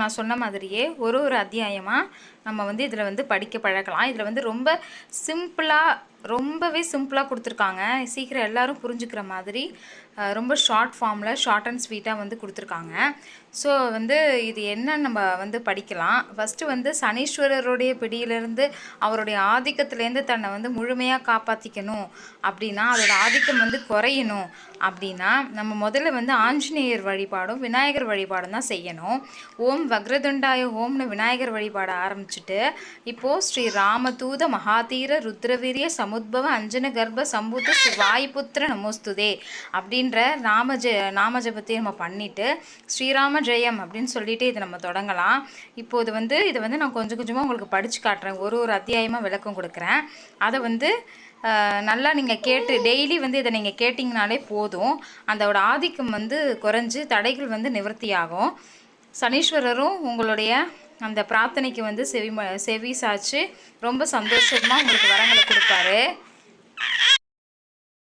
நான் சொன்ன மாதிரியே ஒரு ஒரு அத்தியாயமாக நம்ம வந்து இதில் வந்து படிக்க பழகலாம். இதில் வந்து ரொம்ப சிம்பிளாக ரொம்பவே சிம்பிளாக கொடுத்துருக்காங்க. சீக்கிரம் எல்லோரும் புரிஞ்சுக்கிற மாதிரி ரொம்ப ஷார்ட் ஃபார்மில் ஷார்ட் அண்ட் ஸ்வீட்டாக வந்து கொடுத்துருக்காங்க. ஸோ வந்து இது என்ன நம்ம வந்து படிக்கலாம். ஃபஸ்ட்டு வந்து சனீஸ்வரருடைய பிடியிலேருந்து அவருடைய ஆதிக்கத்துலேருந்து தன்னை வந்து முழுமையாக காப்பாற்றிக்கணும் அப்படின்னா அதோட ஆதிக்கம் வந்து குறையணும். அப்படின்னா நம்ம முதல்ல வந்து ஆஞ்சநேயர் வழிபாடும் விநாயகர் வழிபாடும் தான் செய்யணும். ஓம் வக்ரதுண்டாய ஓம்னு விநாயகர் வழிபாட ஆரம்பிச்சுட்டு இப்போது ஸ்ரீ ராமதூத மகாதீர ருத்ரவீரிய சமுத்பவ அஞ்சன கர்ப்ப சம்பூத வாய்புத்திர நமோஸ்துதே அப்படின்ற நாம ஜ நாம ஜபத்தை நம்ம பண்ணிவிட்டு ஸ்ரீராம ஜெயம் அப்படின்னு சொல்லிட்டு இதை நம்ம தொடங்கலாம். இப்போ இது வந்து இதை வந்து நான் கொஞ்சம் கொஞ்சமாக உங்களுக்கு படித்து காட்டுறேன். ஒரு ஒரு அத்தியாயமாக விளக்கம் கொடுக்குறேன். அதை வந்து நல்லா நீங்கள் கேட்டு டெய்லி வந்து இதை நீங்கள் கேட்டிங்கனாலே போதும். அதோட ஆதிக்கம் வந்து குறைஞ்சு தடைகள் வந்து நிவர்த்தியாகும் சனீஸ்வரரும் உங்களுடைய அந்த பிரார்த்தனைக்கு வந்து செவி ம- செவி சாச்சு ரொம்ப சந்தோஷமாக உங்களுக்கு வரங்களை கொடுப்பாரு.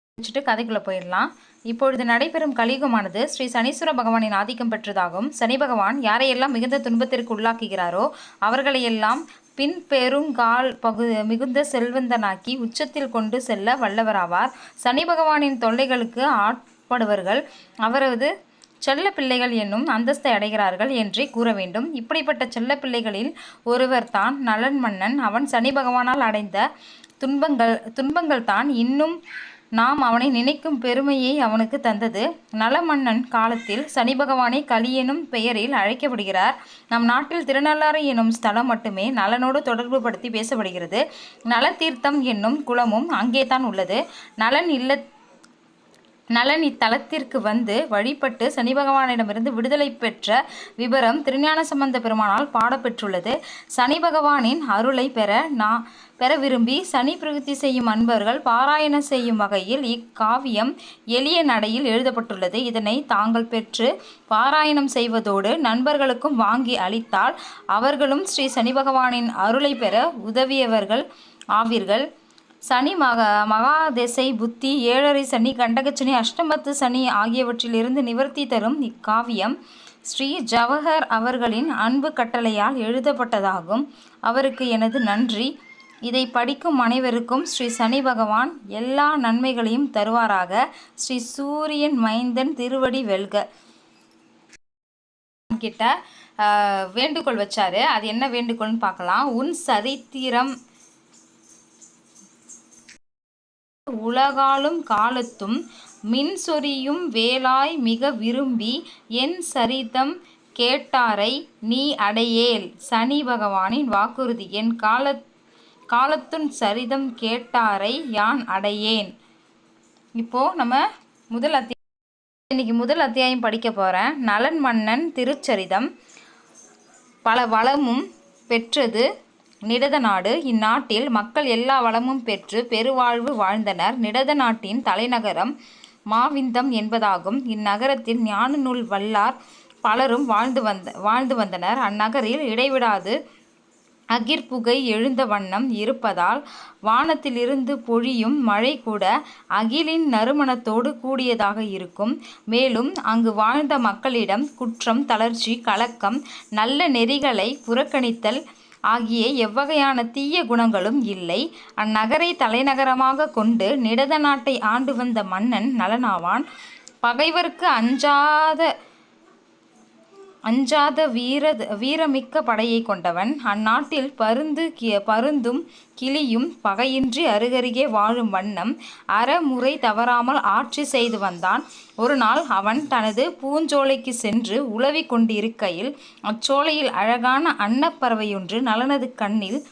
முடிச்சுட்டு கதைக்குள்ளே போயிடலாம். இப்பொழுது நடைபெறும் கலியுகமானது ஸ்ரீ சனீஸ்வர பகவானின் ஆதிக்கம் பெற்றதாகும். சனி பகவான் யாரையெல்லாம் மிகுந்த துன்பத்திற்கு உள்ளாக்குகிறாரோ அவர்களையெல்லாம் பின் பெருங்கால் பகு மிகுந்த செல்வந்தனாக்கி உச்சத்தில் கொண்டு செல்ல வல்லவராவார். சனி பகவானின் தொல்லைகளுக்கு ஆட்படுவர்கள் அவரது செல்ல பிள்ளைகள் என்னும் அந்தஸ்தை அடைகிறார்கள் என்றே கூற வேண்டும். இப்படிப்பட்ட செல்ல பிள்ளைகளில் ஒருவர் தான் நலன் மன்னன். அவன் சனி பகவானால் அடைந்த துன்பங்கள் துன்பங்கள் தான் இன்னும் நாம் அவனை நினைக்கும் பெருமையை அவனுக்கு தந்தது. நலமன்னன் காலத்தில் சனி பகவானை கலி எனும் பெயரில் அழைக்கப்படுகிறார் நம் நாட்டில் திருநள்ளாறு எனும் ஸ்தலம் மட்டுமே நலனோடு தொடர்பு படுத்தி பேசப்படுகிறது. நலத்தீர்த்தம் என்னும் குளமும் அங்கேதான் உள்ளது. நலன் இல்ல நலன் இத்தலத்திற்கு வந்து வழிபட்டு சனி பகவானிடமிருந்து விடுதலை பெற்ற விபரம் திருஞான சம்பந்த பெருமானால் பாடப்பெற்றுள்ளது. சனி பகவானின் அருளை பெற நான் பெற விரும்பி சனி பிரவೃತ್ತಿ செய்யும் அன்பர்கள் பாராயணம் செய்யும் வகையில் இக்காவியம் எளிய நடையில் எழுதப்பட்டுள்ளது. இதனை தாங்கள் பெற்று பாராயணம் செய்வதோடு நண்பர்களுக்கும் வாங்கி அளித்தால் அவர்களும் ஸ்ரீ சனி பகவானின் அருளை பெற உதவியவர்கள் ஆவீர்கள். சனி மக மகாதேசை புத்தி ஏழரை சனி கண்டகச்சனி அஷ்டமத்து சனி ஆகியவற்றிலிருந்து நிவர்த்தி தரும் இக்காவியம் ஸ்ரீ ஜவஹர் அவர்களின் அன்பு கட்டளையால் எழுதப்பட்டதாகும். அவருக்கு எனது நன்றி. இதை படிக்கும் அனைவருக்கும் ஸ்ரீ சனி பகவான் எல்லா நன்மைகளையும் தருவாராக. ஸ்ரீ சூரியன் மைந்தன் திருவடி வெல்க. கிட்ட வேண்டுகோள் வச்சாரு. அது என்ன வேண்டுகோள்னு பார்க்கலாம். உன் சரித்திரம் உலகாலும் காலத்தும் மின் சொரியும் வேலாய் மிக விரும்பி என் சரிதம் கேட்டாரை நீ அடையேல். சனி பகவானின் வாக்குறுதி என் கால காலத்துன் சரிதம் கேட்டாரை யான் அடையேன். இப்போ நம்ம முதல் அத்தியாயம் இன்னைக்கு முதல் அத்தியாயம் படிக்க போகிறேன் நலன் மன்னன் திருச்சரிதம் பல வளமும் பெற்றது நிடத நாடு. இந்நாட்டில் மக்கள் எல்லா வளமும் பெற்று பெருவாழ்வு வாழ்ந்தனர். நிடத நாட்டின் தலைநகரம் மாவிந்தம் என்பதாகும். இந்நகரத்தில் ஞான நூல் வல்லார் பலரும் வாழ்ந்து வந்த வாழ்ந்து வந்தனர். அந்நகரில் இடைவிடாது அகிர்புகை எழுந்த வண்ணம் இருப்பதால் வானத்திலிருந்து பொழியும் மழை கூட அகிலின் நறுமணத்தோடு கூடியதாக இருக்கும். மேலும் அங்கு வாழ்ந்த மக்களிடம் குற்றம் தளர்ச்சி கலக்கம் நல்ல நெறிகளை புறக்கணித்தல் ஆகிய எவ்வகையான தீய குணங்களும் இல்லை. அந்நகரை தலைநகரமாக கொண்டு நிடத நாட்டை ஆண்டு வந்த மன்னன் நலனாவான். பகைவர்க்கு அஞ்சாத அஞ்சாத வீர வீரமிக்க படையை கொண்டவன். அந்நாட்டில் பருந்து கி- பருந்தும் கிளியும் பகையின்றி அருகருகே வாழும் வண்ணம் அறமுறை தவறாமல் ஆட்சி செய்து வந்தான். ஒரு நாள் அவன் தனது பூஞ்சோலைக்கு சென்று உளவி கொண்டிருக்கையில் அச்சோலையில் அழகான அன்னப்பறவையொன்று நலனது கண்ணில்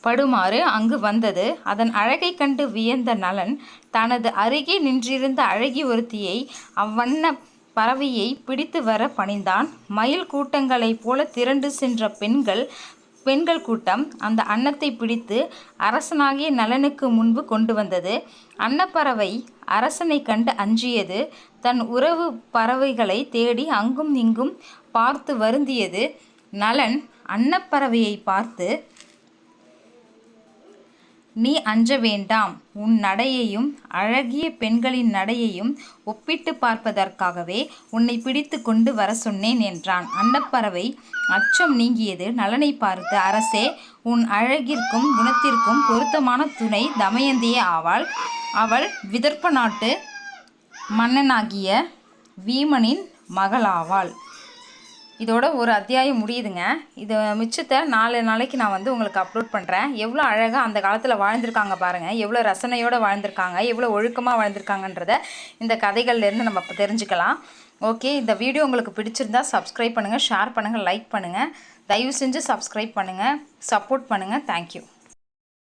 படுமாறு அங்கு வந்தது. அதன் அழகை கண்டு வியந்த நலன் தனது அருகே நின்றிருந்த அழகி ஒருத்தியை அவ்வண்ண பறவையை பிடித்து வர பணிந்தான். மயில் கூட்டங்களைப் போல திரண்டு சென்ற பெண்கள் பெண்கள் கூட்டம் அந்த அன்னத்தை பிடித்து அரசனாகிய நலனுக்கு முன்பு கொண்டு வந்தது. அன்னப்பறவை அரசனை கண்டு அஞ்சியது. தன் உறவு பறவைகளை தேடி அங்கும் இங்கும் பார்த்து வருந்தியது. நலன் அன்னப்பறவையை பார்த்து நீ அஞ்ச வேண்டாம். உன் நடையையும் அழகிய பெண்களின் நடையையும் ஒப்பிட்டு பார்ப்பதற்காகவே உன்னை பிடித்து கொண்டு வர சொன்னேன் என்றான். அன்னப்பறவை அச்சம் நீங்கியது. நலனை பார்த்து அரசே உன் அழகிற்கும் குணத்திற்கும் பொருத்தமான துணை தமயந்தியே ஆவாள். அவள் விதர்ப்ப நாட்டு மன்னனாகிய வீமனின் மகளாவாள். இதோட ஒரு அத்தியாயம் முடியுதுங்க. இது மிச்சத்தை நாலு நாளைக்கு நான் வந்து உங்களுக்கு அப்லோட் பண்ணுறேன் எவ்வளோ அழகாக அந்த காலத்தில் வாழ்ந்திருக்காங்க பாருங்கள் எவ்வளோ ரசனையோடு வாழ்ந்திருக்காங்க. எவ்வளோ ஒழுக்கமாக வாழ்ந்திருக்காங்கன்றத இந்த கதைகள்லேருந்து நம்ம இப்போ தெரிஞ்சுக்கலாம். ஓகே இந்த வீடியோ உங்களுக்கு பிடிச்சிருந்தா சப்ஸ்கிரைப் பண்ணுங்கள் ஷேர் பண்ணுங்கள் லைக் பண்ணுங்கள் தயவு செஞ்சு சப்ஸ்கிரைப் பண்ணுங்கள் சப்போர்ட் பண்ணுங்கள் தேங்க்யூ